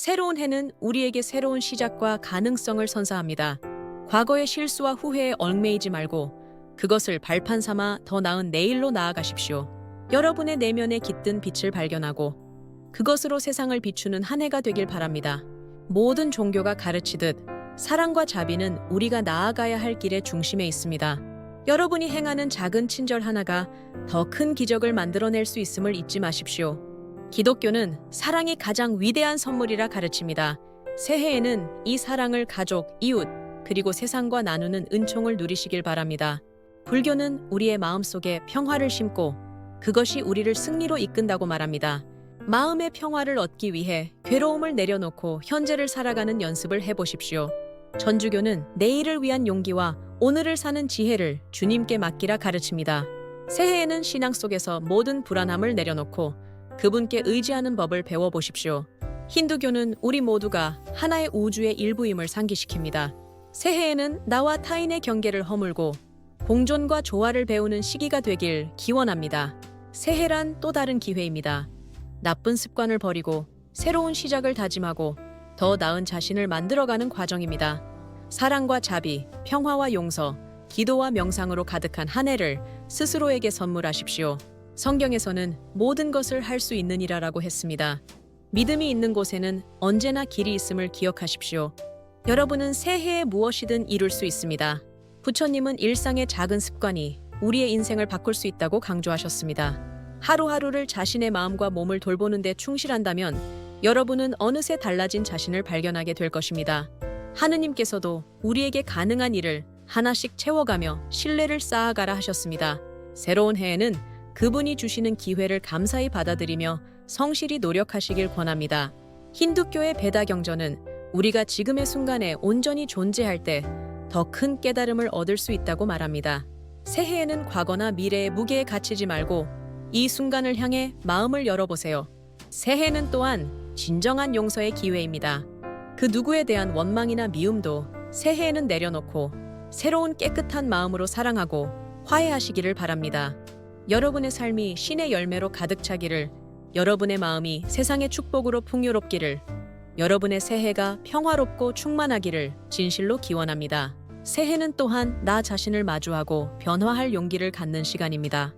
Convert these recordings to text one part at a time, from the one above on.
새로운 해는 우리에게 새로운 시작과 가능성을 선사합니다. 과거의 실수와 후회에 얽매이지 말고 그것을 발판 삼아 더 나은 내일로 나아가십시오. 여러분의 내면에 깃든 빛을 발견하고 그것으로 세상을 비추는 한 해가 되길 바랍니다. 모든 종교가 가르치듯 사랑과 자비는 우리가 나아가야 할 길의 중심에 있습니다. 여러분이 행하는 작은 친절 하나가 더 큰 기적을 만들어낼 수 있음을 잊지 마십시오. 기독교는 사랑이 가장 위대한 선물이라 가르칩니다. 새해에는 이 사랑을 가족, 이웃, 그리고 세상과 나누는 은총을 누리시길 바랍니다. 불교는 우리의 마음속에 평화를 심고 그것이 우리를 승리로 이끈다고 말합니다. 마음의 평화를 얻기 위해 괴로움을 내려놓고 현재를 살아가는 연습을 해보십시오. 전주교는 내일을 위한 용기와 오늘을 사는 지혜를 주님께 맡기라 가르칩니다. 새해에는 신앙 속에서 모든 불안함을 내려놓고 그분께 의지하는 법을 배워보십시오. 힌두교는 우리 모두가 하나의 우주의 일부임을 상기시킵니다. 새해에는 나와 타인의 경계를 허물고 공존과 조화를 배우는 시기가 되길 기원합니다. 새해란 또 다른 기회입니다. 나쁜 습관을 버리고 새로운 시작을 다짐하고 더 나은 자신을 만들어가는 과정입니다. 사랑과 자비, 평화와 용서, 기도와 명상으로 가득한 한 해를 스스로에게 선물하십시오. 성경에서는 모든 것을 할 수 있느니라라고 했습니다. 믿음이 있는 곳에는 언제나 길이 있음을 기억하십시오. 여러분은 새해에 무엇이든 이룰 수 있습니다. 부처님은 일상의 작은 습관이 우리의 인생을 바꿀 수 있다고 강조하셨습니다. 하루하루를 자신의 마음과 몸을 돌보는 데 충실한다면 여러분은 어느새 달라진 자신을 발견하게 될 것입니다. 하느님께서도 우리에게 가능한 일을 하나씩 채워가며 신뢰를 쌓아가라 하셨습니다. 새로운 해에는 그분이 주시는 기회를 감사히 받아들이며 성실히 노력하시길 권합니다. 힌두교의 베다 경전은 우리가 지금의 순간에 온전히 존재할 때 더 큰 깨달음을 얻을 수 있다고 말합니다. 새해에는 과거나 미래에 무게에 갇히지 말고 이 순간을 향해 마음을 열어보세요. 새해는 또한 진정한 용서의 기회입니다. 그 누구에 대한 원망이나 미움도 새해에는 내려놓고 새로운 깨끗한 마음으로 사랑하고 화해하시기를 바랍니다. 여러분의 삶이 신의 열매로 가득 차기를, 여러분의 마음이 세상의 축복으로 풍요롭기를, 여러분의 새해가 평화롭고 충만하기를 진실로 기원합니다. 새해는 또한 나 자신을 마주하고 변화할 용기를 갖는 시간입니다.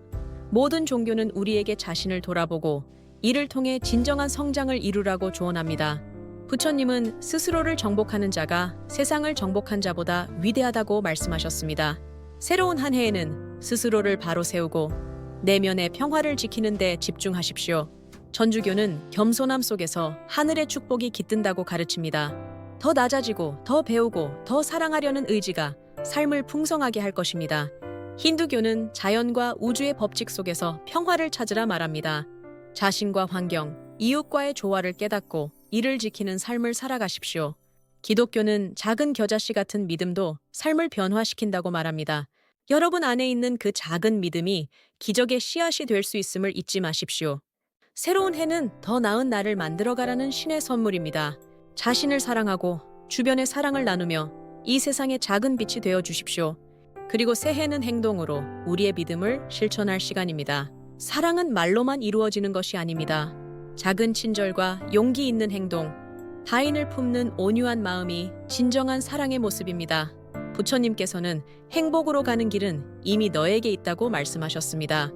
모든 종교는 우리에게 자신을 돌아보고 이를 통해 진정한 성장을 이루라고 조언합니다. 부처님은 스스로를 정복하는 자가 세상을 정복한 자보다 위대하다고 말씀하셨습니다. 새로운 한 해에는 스스로를 바로 세우고 내면의 평화를 지키는 데 집중하십시오. 전주교는 겸손함 속에서 하늘의 축복이 깃든다고 가르칩니다. 더 낮아지고 더 배우고 더 사랑하려는 의지가 삶을 풍성하게 할 것입니다. 힌두교는 자연과 우주의 법칙 속에서 평화를 찾으라 말합니다. 자신과 환경, 이웃과의 조화를 깨닫고 이를 지키는 삶을 살아가십시오. 기독교는 작은 겨자씨 같은 믿음도 삶을 변화시킨다고 말합니다. 여러분 안에 있는 그 작은 믿음이 기적의 씨앗이 될 수 있음을 잊지 마십시오. 새로운 해는 더 나은 나를 만들어가라는 신의 선물입니다. 자신을 사랑하고 주변의 사랑을 나누며 이 세상의 작은 빛이 되어 주십시오. 그리고 새해는 행동으로 우리의 믿음을 실천할 시간입니다. 사랑은 말로만 이루어지는 것이 아닙니다. 작은 친절과 용기 있는 행동, 타인을 품는 온유한 마음이 진정한 사랑의 모습입니다. 부처님께서는 행복으로 가는 길은 이미 너에게 있다고 말씀하셨습니다.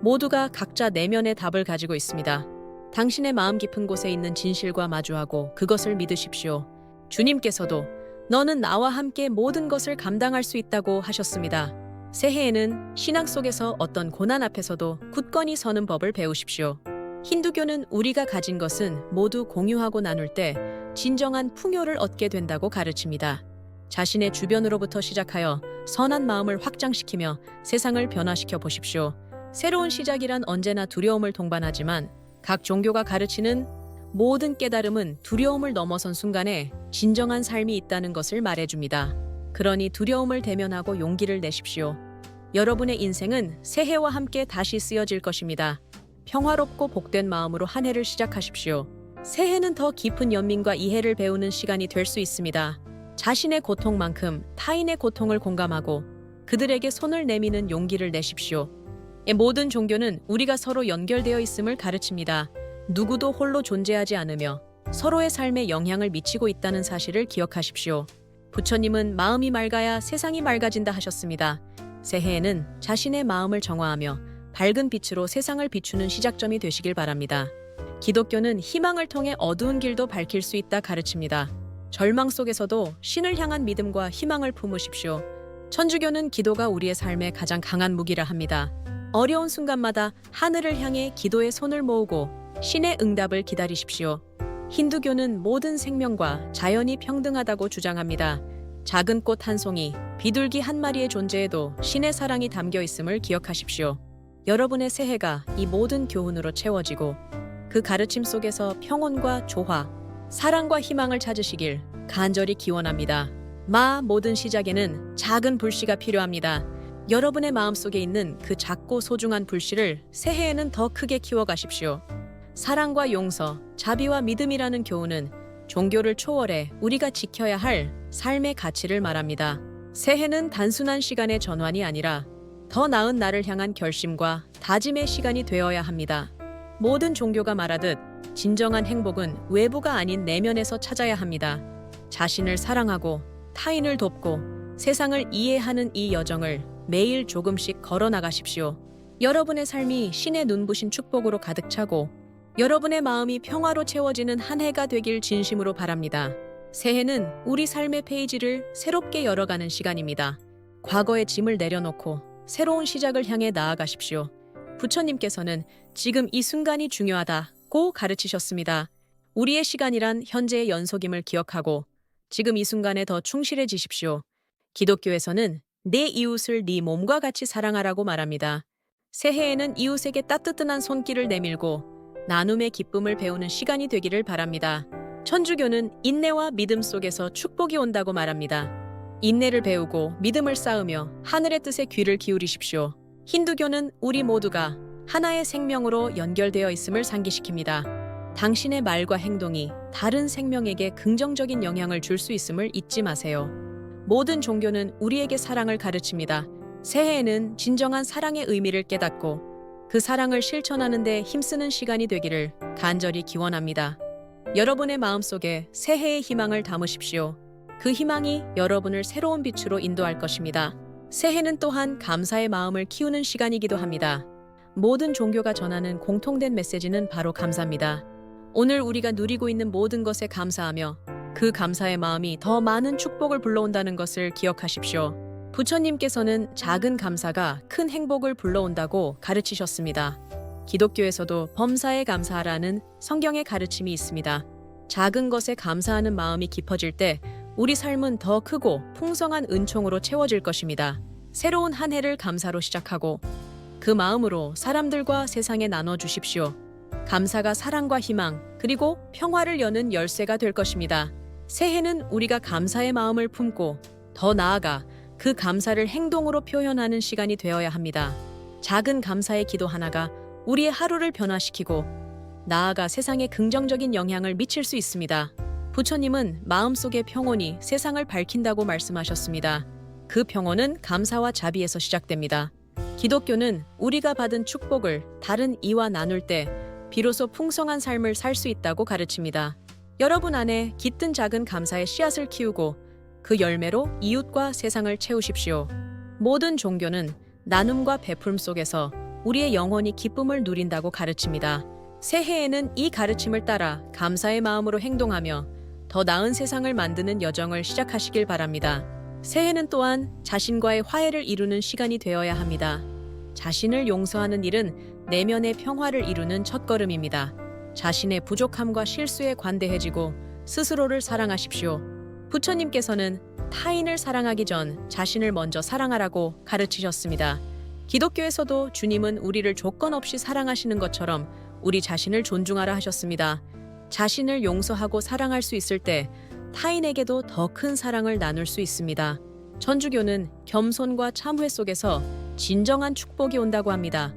모두가 각자 내면의 답을 가지고 있습니다. 당신의 마음 깊은 곳에 있는 진실과 마주하고 그것을 믿으십시오. 주님께서도 너는 나와 함께 모든 것을 감당할 수 있다고 하셨습니다. 새해에는 신앙 속에서 어떤 고난 앞에서도 굳건히 서는 법을 배우십시오. 힌두교는 우리가 가진 것은 모두 공유하고 나눌 때 진정한 풍요를 얻게 된다고 가르칩니다. 자신의 주변으로부터 시작하여 선한 마음을 확장시키며 세상을 변화시켜 보십시오. 새로운 시작이란 언제나 두려움을 동반하지만 각 종교가 가르치는 모든 깨달음은 두려움을 넘어선 순간에 진정한 삶이 있다는 것을 말해줍니다. 그러니 두려움을 대면하고 용기를 내십시오. 여러분의 인생은 새해와 함께 다시 쓰여질 것입니다. 평화롭고 복된 마음으로 한 해를 시작하십시오. 새해는 더 깊은 연민과 이해를 배우는 시간이 될 수 있습니다. 자신의 고통만큼 타인의 고통을 공감하고 그들에게 손을 내미는 용기를 내십시오. 이 모든 종교는 우리가 서로 연결되어 있음을 가르칩니다. 누구도 홀로 존재하지 않으며 서로의 삶에 영향을 미치고 있다는 사실을 기억하십시오. 부처님은 마음이 맑아야 세상이 맑아진다 하셨습니다. 새해에는 자신의 마음을 정화하며 밝은 빛으로 세상을 비추는 시작점이 되시길 바랍니다. 기독교는 희망을 통해 어두운 길도 밝힐 수 있다 가르칩니다. 절망 속에서도 신을 향한 믿음과 희망을 품으십시오. 천주교는 기도가 우리의 삶에 가장 강한 무기라 합니다. 어려운 순간마다 하늘을 향해 기도의 손을 모으고 신의 응답을 기다리십시오. 힌두교는 모든 생명과 자연이 평등하다고 주장합니다. 작은 꽃 한 송이, 비둘기 한 마리의 존재에도 신의 사랑이 담겨 있음을 기억하십시오. 여러분의 새해가 이 모든 교훈으로 채워지고 그 가르침 속에서 평온과 조화, 사랑과 희망을 찾으시길 간절히 기원합니다. 마 모든 시작에는 작은 불씨가 필요합니다. 여러분의 마음속에 있는 그 작고 소중한 불씨를 새해에는 더 크게 키워 가십시오. 사랑과 용서, 자비와 믿음이라는 교훈은 종교를 초월해 우리가 지켜야 할 삶의 가치를 말합니다. 새해는 단순한 시간의 전환이 아니라 더 나은 나를 향한 결심과 다짐의 시간이 되어야 합니다. 모든 종교가 말하듯 진정한 행복은 외부가 아닌 내면에서 찾아야 합니다. 자신을 사랑하고 타인을 돕고 세상을 이해하는 이 여정을 매일 조금씩 걸어 나가십시오. 여러분의 삶이 신의 눈부신 축복으로 가득 차고 여러분의 마음이 평화로 채워지는 한 해가 되길 진심으로 바랍니다. 새해는 우리 삶의 페이지를 새롭게 열어가는 시간입니다. 과거의 짐을 내려놓고 새로운 시작을 향해 나아가십시오. 부처님께서는 지금 이 순간이 중요하다 고 가르치셨습니다. 우리의 시간이란 현재의 연속임을 기억하고 지금 이 순간에 더 충실해지십시오. 기독교에서는 내 이웃을 네 몸과 같이 사랑하라고 말합니다. 새해에는 이웃에게 따뜻한 손길을 내밀고 나눔의 기쁨을 배우는 시간이 되기를 바랍니다. 천주교는 인내와 믿음 속에서 축복이 온다고 말합니다. 인내를 배우고 믿음을 쌓으며 하늘의 뜻에 귀를 기울이십시오. 힌두교는 우리 모두가 하나의 생명으로 연결되어 있음을 상기시킵니다. 당신의 말과 행동이 다른 생명에게 긍정적인 영향을 줄 수 있음을 잊지 마세요. 모든 종교는 우리에게 사랑을 가르칩니다. 새해에는 진정한 사랑의 의미를 깨닫고 그 사랑을 실천하는 데 힘쓰는 시간이 되기를 간절히 기원합니다. 여러분의 마음속에 새해의 희망을 담으십시오. 그 희망이 여러분을 새로운 빛으로 인도할 것입니다. 새해는 또한 감사의 마음을 키우는 시간이기도 합니다. 모든 종교가 전하는 공통된 메시지는 바로 감사입니다. 오늘 우리가 누리고 있는 모든 것에 감사하며 그 감사의 마음이 더 많은 축복을 불러온다는 것을 기억하십시오. 부처님께서는 작은 감사가 큰 행복을 불러온다고 가르치셨습니다. 기독교에서도 범사에 감사하라는 성경의 가르침이 있습니다. 작은 것에 감사하는 마음이 깊어질 때 우리 삶은 더 크고 풍성한 은총으로 채워질 것입니다. 새로운 한 해를 감사로 시작하고 그 마음으로 사람들과 세상에 나눠 주십시오. 감사가 사랑과 희망, 그리고 평화를 여는 열쇠가 될 것입니다. 새해는 우리가 감사의 마음을 품고 더 나아가 그 감사를 행동으로 표현하는 시간이 되어야 합니다. 작은 감사의 기도 하나가 우리의 하루를 변화시키고 나아가 세상에 긍정적인 영향을 미칠 수 있습니다. 부처님은 마음속의 평온이 세상을 밝힌다고 말씀하셨습니다. 그 평온은 감사와 자비에서 시작됩니다. 기독교는 우리가 받은 축복을 다른 이와 나눌 때 비로소 풍성한 삶을 살 수 있다고 가르칩니다. 여러분 안에 깃든 작은 감사의 씨앗을 키우고 그 열매로 이웃과 세상을 채우십시오. 모든 종교는 나눔과 베풀 속에서 우리의 영혼이 기쁨을 누린다고 가르칩니다. 새해에는 이 가르침을 따라 감사의 마음으로 행동하며 더 나은 세상을 만드는 여정을 시작하시길 바랍니다. 새해는 또한 자신과의 화해를 이루는 시간이 되어야 합니다. 자신을 용서하는 일은 내면의 평화를 이루는 첫걸음입니다. 자신의 부족함과 실수에 관대해지고 스스로를 사랑하십시오. 부처님께서는 타인을 사랑하기 전 자신을 먼저 사랑하라고 가르치셨습니다. 기독교에서도 주님은 우리를 조건 없이 사랑하시는 것처럼 우리 자신을 존중하라 하셨습니다. 자신을 용서하고 사랑할 수 있을 때 타인에게도 더 큰 사랑을 나눌 수 있습니다. 천주교는 겸손과 참회 속에서 진정한 축복이 온다고 합니다.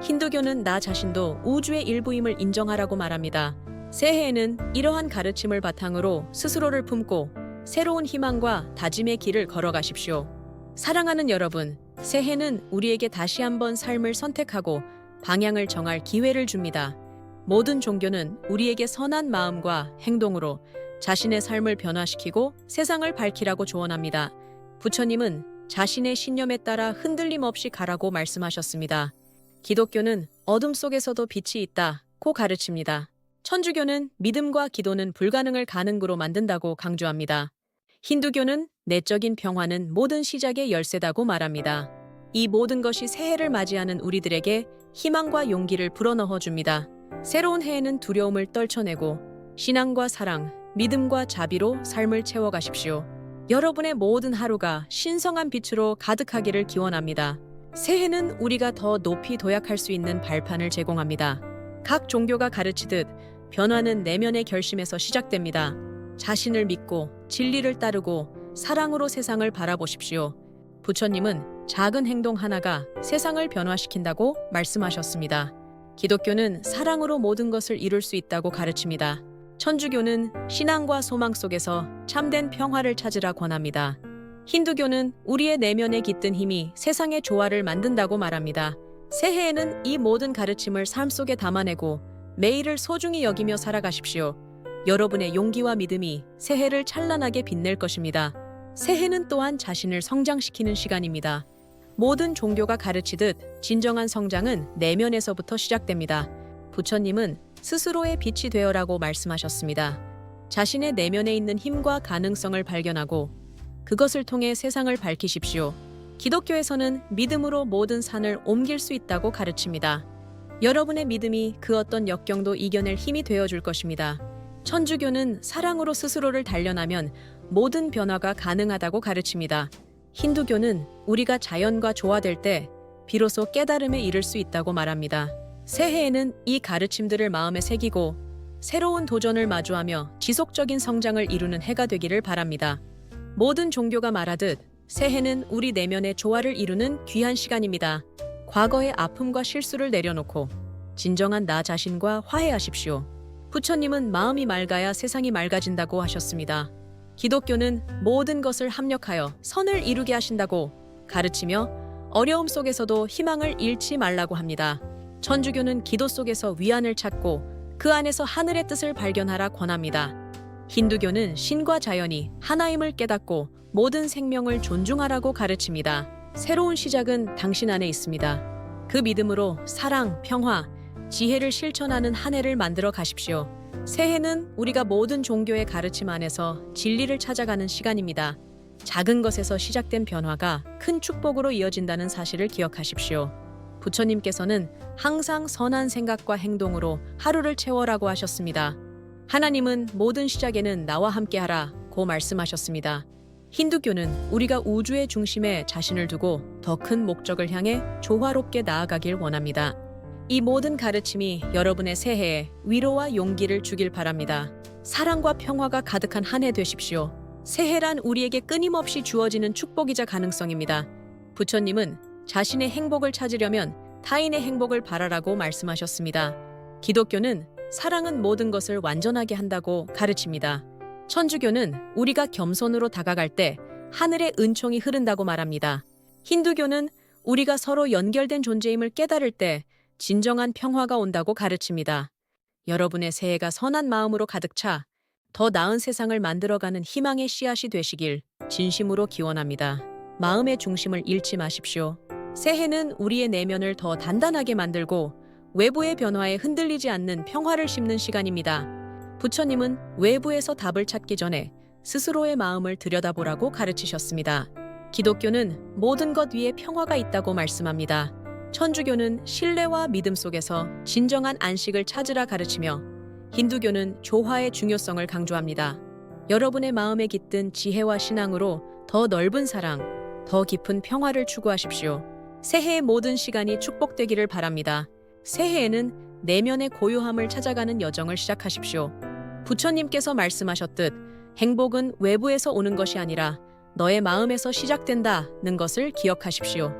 힌두교는 나 자신도 우주의 일부임을 인정하라고 말합니다. 새해에는 이러한 가르침을 바탕으로 스스로를 품고 새로운 희망과 다짐의 길을 걸어가십시오. 사랑하는 여러분, 새해는 우리에게 다시 한번 삶을 선택하고 방향을 정할 기회를 줍니다. 모든 종교는 우리에게 선한 마음과 행동으로 자신의 삶을 변화시키고 세상을 밝히라고 조언합니다. 부처님은 자신의 신념에 따라 흔들림 없이 가라고 말씀하셨습니다. 기독교는 어둠 속에서도 빛이 있다 고 가르칩니다. 천주교는 믿음과 기도는 불가능을 가능으로 만든다고 강조합니다. 힌두교는 내적인 평화는 모든 시작의 열쇠다고 말합니다. 이 모든 것이 새해를 맞이하는 우리들에게 희망과 용기를 불어넣어 줍니다. 새로운 해에는 두려움을 떨쳐내고 신앙과 사랑, 믿음과 자비로 삶을 채워가십시오. 여러분의 모든 하루가 신성한 빛으로 가득하기를 기원합니다. 새해는 우리가 더 높이 도약할 수 있는 발판을 제공합니다. 각 종교가 가르치듯 변화는 내면의 결심에서 시작됩니다. 자신을 믿고 진리를 따르고 사랑으로 세상을 바라보십시오. 부처님은 작은 행동 하나가 세상을 변화시킨다고 말씀하셨습니다. 기독교는 사랑으로 모든 것을 이룰 수 있다고 가르칩니다. 천주교는 신앙과 소망 속에서 참된 평화를 찾으라 권합니다. 힌두교는 우리의 내면에 깃든 힘이 세상의 조화를 만든다고 말합니다. 새해에는 이 모든 가르침을 삶 속에 담아내고 매일을 소중히 여기며 살아가십시오. 여러분의 용기와 믿음이 새해를 찬란하게 빛낼 것입니다. 새해는 또한 자신을 성장시키는 시간입니다. 모든 종교가 가르치듯 진정한 성장은 내면에서부터 시작됩니다. 부처님은 스스로의 빛이 되어라고 말씀하셨습니다. 자신의 내면에 있는 힘과 가능성을 발견하고 그것을 통해 세상을 밝히십시오. 기독교에서는 믿음으로 모든 산을 옮길 수 있다고 가르칩니다. 여러분의 믿음이 그 어떤 역경도 이겨낼 힘이 되어 줄 것입니다. 천주교는 사랑으로 스스로를 단련하면 모든 변화가 가능하다고 가르칩니다. 힌두교는 우리가 자연과 조화될 때 비로소 깨달음에 이를 수 있다고 말합니다. 새해에는 이 가르침들을 마음에 새기고 새로운 도전을 마주하며 지속적인 성장을 이루는 해가 되기를 바랍니다. 모든 종교가 말하듯 새해는 우리 내면의 조화를 이루는 귀한 시간입니다. 과거의 아픔과 실수를 내려놓고 진정한 나 자신과 화해하십시오. 부처님은 마음이 맑아야 세상이 맑아진다고 하셨습니다. 기독교는 모든 것을 합력하여 선을 이루게 하신다고 가르치며 어려움 속에서도 희망을 잃지 말라고 합니다. 천주교는 기도 속에서 위안을 찾고 그 안에서 하늘의 뜻을 발견하라 권합니다. 힌두교는 신과 자연이 하나임을 깨닫고 모든 생명을 존중하라고 가르칩니다. 새로운 시작은 당신 안에 있습니다. 그 믿음으로 사랑, 평화, 지혜를 실천하는 한 해를 만들어 가십시오. 새해는 우리가 모든 종교의 가르침 안에서 진리를 찾아가는 시간입니다. 작은 것에서 시작된 변화가 큰 축복으로 이어진다는 사실을 기억하십시오. 부처님께서는 항상 선한 생각과 행동으로 하루를 채워라고 하셨습니다. 하나님은 모든 시작에는 나와 함께하라 고 말씀하셨습니다. 힌두교는 우리가 우주의 중심에 자신을 두고 더 큰 목적을 향해 조화롭게 나아가길 원합니다. 이 모든 가르침이 여러분의 새해에 위로와 용기를 주길 바랍니다. 사랑과 평화가 가득한 한 해 되십시오. 새해란 우리에게 끊임없이 주어지는 축복이자 가능성입니다. 부처님은 자신의 행복을 찾으려면 타인의 행복을 바라라고 말씀하셨습니다. 기독교는 사랑은 모든 것을 완전하게 한다고 가르칩니다. 천주교는 우리가 겸손으로 다가갈 때 하늘의 은총이 흐른다고 말합니다. 힌두교는 우리가 서로 연결된 존재임을 깨달을 때 진정한 평화가 온다고 가르칩니다. 여러분의 새해가 선한 마음으로 가득 차 더 나은 세상을 만들어가는 희망의 씨앗이 되시길 진심으로 기원합니다. 마음의 중심을 잃지 마십시오. 새해는 우리의 내면을 더 단단하게 만들고 외부의 변화에 흔들리지 않는 평화를 심는 시간입니다. 부처님은 외부에서 답을 찾기 전에 스스로의 마음을 들여다보라고 가르치셨습니다. 기독교는 모든 것 위에 평화가 있다고 말씀합니다. 천주교는 신뢰와 믿음 속에서 진정한 안식을 찾으라 가르치며 힌두교는 조화의 중요성을 강조합니다. 여러분의 마음에 깃든 지혜와 신앙으로 더 넓은 사랑, 더 깊은 평화를 추구하십시오. 새해의 모든 시간이 축복되기를 바랍니다. 새해에는 내면의 고요함을 찾아가는 여정을 시작하십시오. 부처님께서 말씀하셨듯 행복은 외부에서 오는 것이 아니라 너의 마음에서 시작된다는 것을 기억하십시오.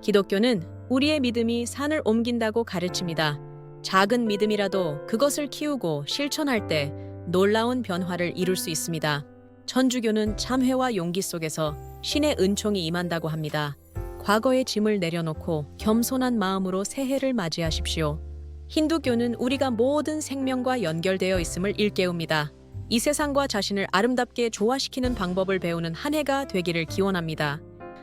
기독교는 우리의 믿음이 산을 옮긴다고 가르칩니다. 작은 믿음이라도 그것을 키우고 실천할 때 놀라운 변화를 이룰 수 있습니다. 천주교는 참회와 용기 속에서 신의 은총이 임한다고 합니다. 과거의 짐을 내려놓고 겸손한 마음으로 새해를 맞이하십시오. 힌두교는 우리가 모든 생명과 연결되어 있음을 일깨웁니다. 이 세상과 자신을 아름답게 조화시키는 방법을 배우는 한 해가 되기를 기원합니다.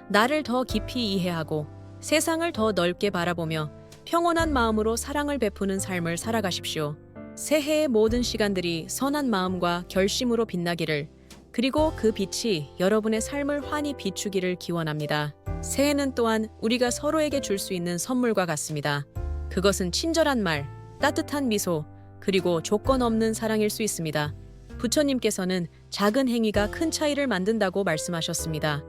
나를 더 깊이 이해하고 세상을 더 넓게 바라보며 평온한 마음으로 사랑을 베푸는 삶을 살아가십시오. 새해의 모든 시간들이 선한 마음과 결심으로 빛나기를 그리고 그 빛이 여러분의 삶을 환히 비추기를 기원합니다. 새해는 또한 우리가 서로에게 줄 수 있는 선물과 같습니다. 그것은 친절한 말, 따뜻한 미소, 그리고 조건 없는 사랑일 수 있습니다. 부처님께서는 작은 행위가 큰 차이를 만든다고 말씀하셨습니다.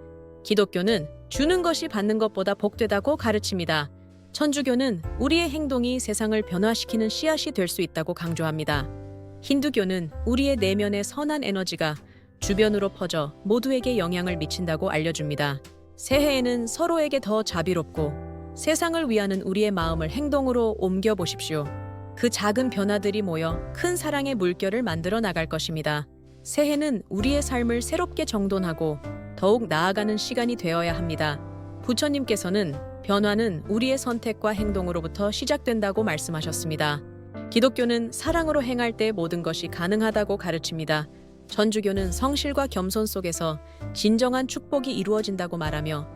기독교는 주는 것이 받는 것보다 복되다고 가르칩니다. 천주교는 우리의 행동이 세상을 변화시키는 씨앗이 될 수 있다고 강조합니다. 힌두교는 우리의 내면의 선한 에너지가 주변으로 퍼져 모두에게 영향을 미친다고 알려줍니다. 새해에는 서로에게 더 자비롭고 세상을 위하는 우리의 마음을 행동으로 옮겨 보십시오. 그 작은 변화들이 모여 큰 사랑의 물결을 만들어 나갈 것입니다. 새해는 우리의 삶을 새롭게 정돈하고 더욱 나아가는 시간이 되어야 합니다. 부처님께서는 변화는 우리의 선택과 행동으로부터 시작된다고 말씀하셨습니다. 기독교는 사랑으로 행할 때 모든 것이 가능하다고 가르칩니다. 전주교는 성실과 겸손 속에서 진정한 축복이 이루어진다고 말하며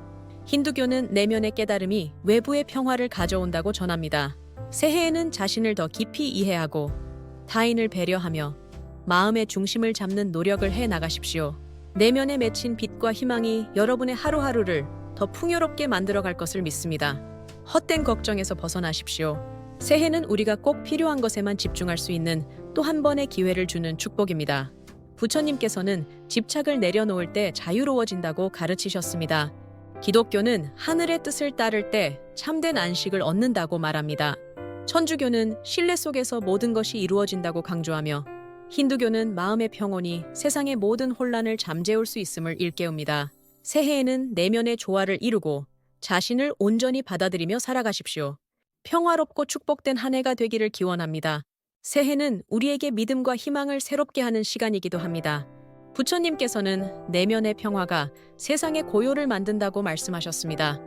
힌두교는 내면의 깨달음이 외부의 평화를 가져온다고 전합니다. 새해에는 자신을 더 깊이 이해하고 타인을 배려하며 마음의 중심을 잡는 노력을 해 나가십시오. 내면에 맺힌 빛과 희망이 여러분의 하루하루를 더 풍요롭게 만들어 갈 것을 믿습니다. 헛된 걱정에서 벗어나십시오. 새해는 우리가 꼭 필요한 것에만 집중할 수 있는 또 한 번의 기회를 주는 축복입니다. 부처님께서는 집착을 내려놓을 때 자유로워진다고 가르치셨습니다. 기독교는 하늘의 뜻을 따를 때 참된 안식을 얻는다고 말합니다. 천주교는 신뢰 속에서 모든 것이 이루어진다고 강조하며 힌두교는 마음의 평온이 세상의 모든 혼란을 잠재울 수 있음을 일깨웁니다. 새해에는 내면의 조화를 이루고 자신을 온전히 받아들이며 살아가십시오. 평화롭고 축복된 한 해가 되기를 기원합니다. 새해는 우리에게 믿음과 희망을 새롭게 하는 시간이기도 합니다. 부처님께서는 내면의 평화가 세상의 고요를 만든다고 말씀하셨습니다.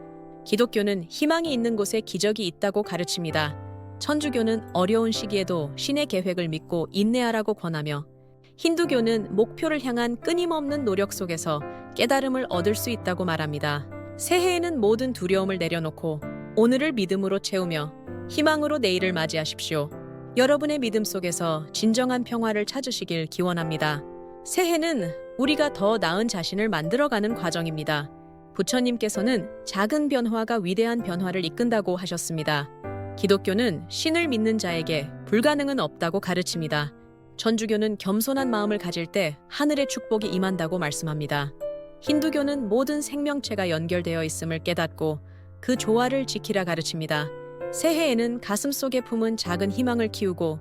기독교는 희망이 있는 곳에 기적이 있다고 가르칩니다. 천주교는 어려운 시기에도 신의 계획을 믿고 인내하라고 권하며 힌두교는 목표를 향한 끊임없는 노력 속에서 깨달음을 얻을 수 있다고 말합니다. 새해에는 모든 두려움을 내려놓고 오늘을 믿음으로 채우며 희망으로 내일을 맞이하십시오. 여러분의 믿음 속에서 진정한 평화를 찾으시길 기원합니다. 새해는 우리가 더 나은 자신을 만들어가는 과정입니다. 부처님께서는 작은 변화가 위대한 변화를 이끈다고 하셨습니다. 기독교는 신을 믿는 자에게 불가능은 없다고 가르칩니다. 전주교는 겸손한 마음을 가질 때 하늘의 축복이 임한다고 말씀합니다. 힌두교는 모든 생명체가 연결되어 있음을 깨닫고 그 조화를 지키라 가르칩니다. 새해에는 가슴 속에 품은 작은 희망을 키우고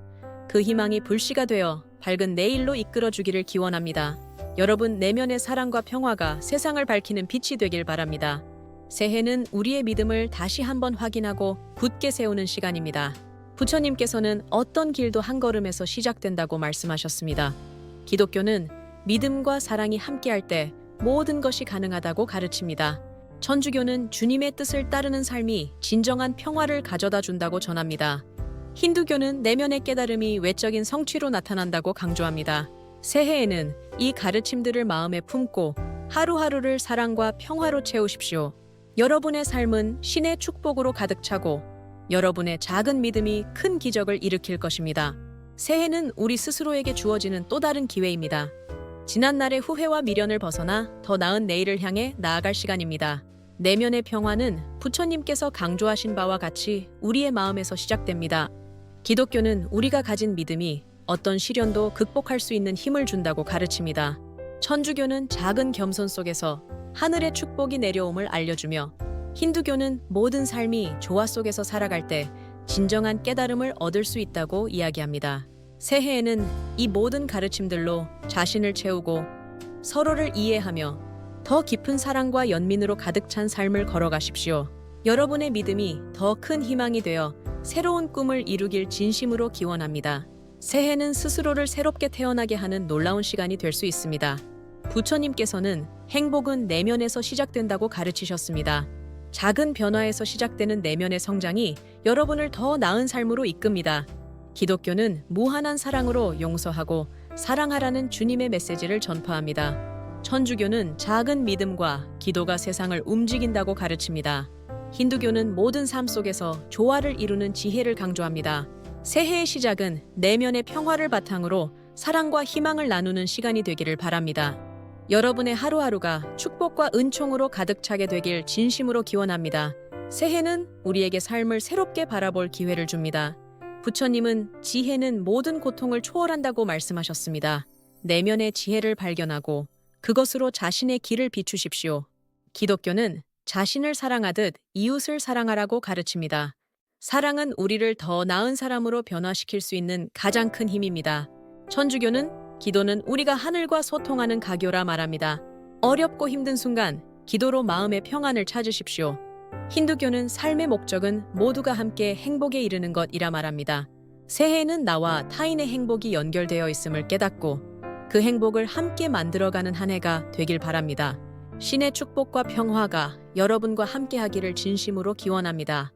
그 희망이 불씨가 되어 밝은 내일로 이끌어 주기를 기원합니다. 여러분 내면의 사랑과 평화가 세상을 밝히는 빛이 되길 바랍니다. 새해는 우리의 믿음을 다시 한번 확인하고 굳게 세우는 시간입니다. 부처님께서는 어떤 길도 한 걸음에서 시작된다고 말씀하셨습니다. 기독교는 믿음과 사랑이 함께할 때 모든 것이 가능하다고 가르칩니다. 천주교는 주님의 뜻을 따르는 삶이 진정한 평화를 가져다 준다고 전합니다. 힌두교는 내면의 깨달음이 외적인 성취로 나타난다고 강조합니다. 새해에는 이 가르침들을 마음에 품고 하루하루를 사랑과 평화로 채우십시오. 여러분의 삶은 신의 축복으로 가득 차고 여러분의 작은 믿음이 큰 기적을 일으킬 것입니다. 새해는 우리 스스로에게 주어지는 또 다른 기회입니다. 지난날의 후회와 미련을 벗어나 더 나은 내일을 향해 나아갈 시간입니다. 내면의 평화는 부처님께서 강조하신 바와 같이 우리의 마음에서 시작됩니다. 기독교는 우리가 가진 믿음이 어떤 시련도 극복할 수 있는 힘을 준다고 가르칩니다. 천주교는 작은 겸손 속에서 하늘의 축복이 내려옴을 알려주며 힌두교는 모든 삶이 조화 속에서 살아갈 때 진정한 깨달음을 얻을 수 있다고 이야기합니다. 새해에는 이 모든 가르침들로 자신을 채우고 서로를 이해하며 더 깊은 사랑과 연민으로 가득 찬 삶을 걸어가십시오. 여러분의 믿음이 더 큰 희망이 되어 새로운 꿈을 이루길 진심으로 기원합니다. 새해는 스스로를 새롭게 태어나게 하는 놀라운 시간이 될 수 있습니다. 부처님께서는 행복은 내면에서 시작된다고 가르치셨습니다. 작은 변화에서 시작되는 내면의 성장이 여러분을 더 나은 삶으로 이끕니다. 기독교는 무한한 사랑으로 용서하고 사랑하라는 주님의 메시지를 전파합니다. 천주교는 작은 믿음과 기도가 세상을 움직인다고 가르칩니다. 힌두교는 모든 삶 속에서 조화를 이루는 지혜를 강조합니다. 새해의 시작은 내면의 평화를 바탕으로 사랑과 희망을 나누는 시간이 되기를 바랍니다. 여러분의 하루하루가 축복과 은총으로 가득 차게 되길 진심으로 기원합니다. 새해는 우리에게 삶을 새롭게 바라볼 기회를 줍니다. 부처님은 지혜는 모든 고통을 초월한다고 말씀하셨습니다. 내면의 지혜를 발견하고 그것으로 자신의 길을 비추십시오. 기독교는 자신을 사랑하듯 이웃을 사랑하라고 가르칩니다. 사랑은 우리를 더 나은 사람으로 변화시킬 수 있는 가장 큰 힘입니다. 천주교는 기도는 우리가 하늘과 소통하는 가교라 말합니다. 어렵고 힘든 순간 기도로 마음의 평안을 찾으십시오. 힌두교는 삶의 목적은 모두가 함께 행복에 이르는 것이라 말합니다. 새해에는 나와 타인의 행복이 연결되어 있음을 깨닫고 그 행복을 함께 만들어가는 한 해가 되길 바랍니다. 신의 축복과 평화가 여러분과 함께 하기를 진심으로 기원합니다.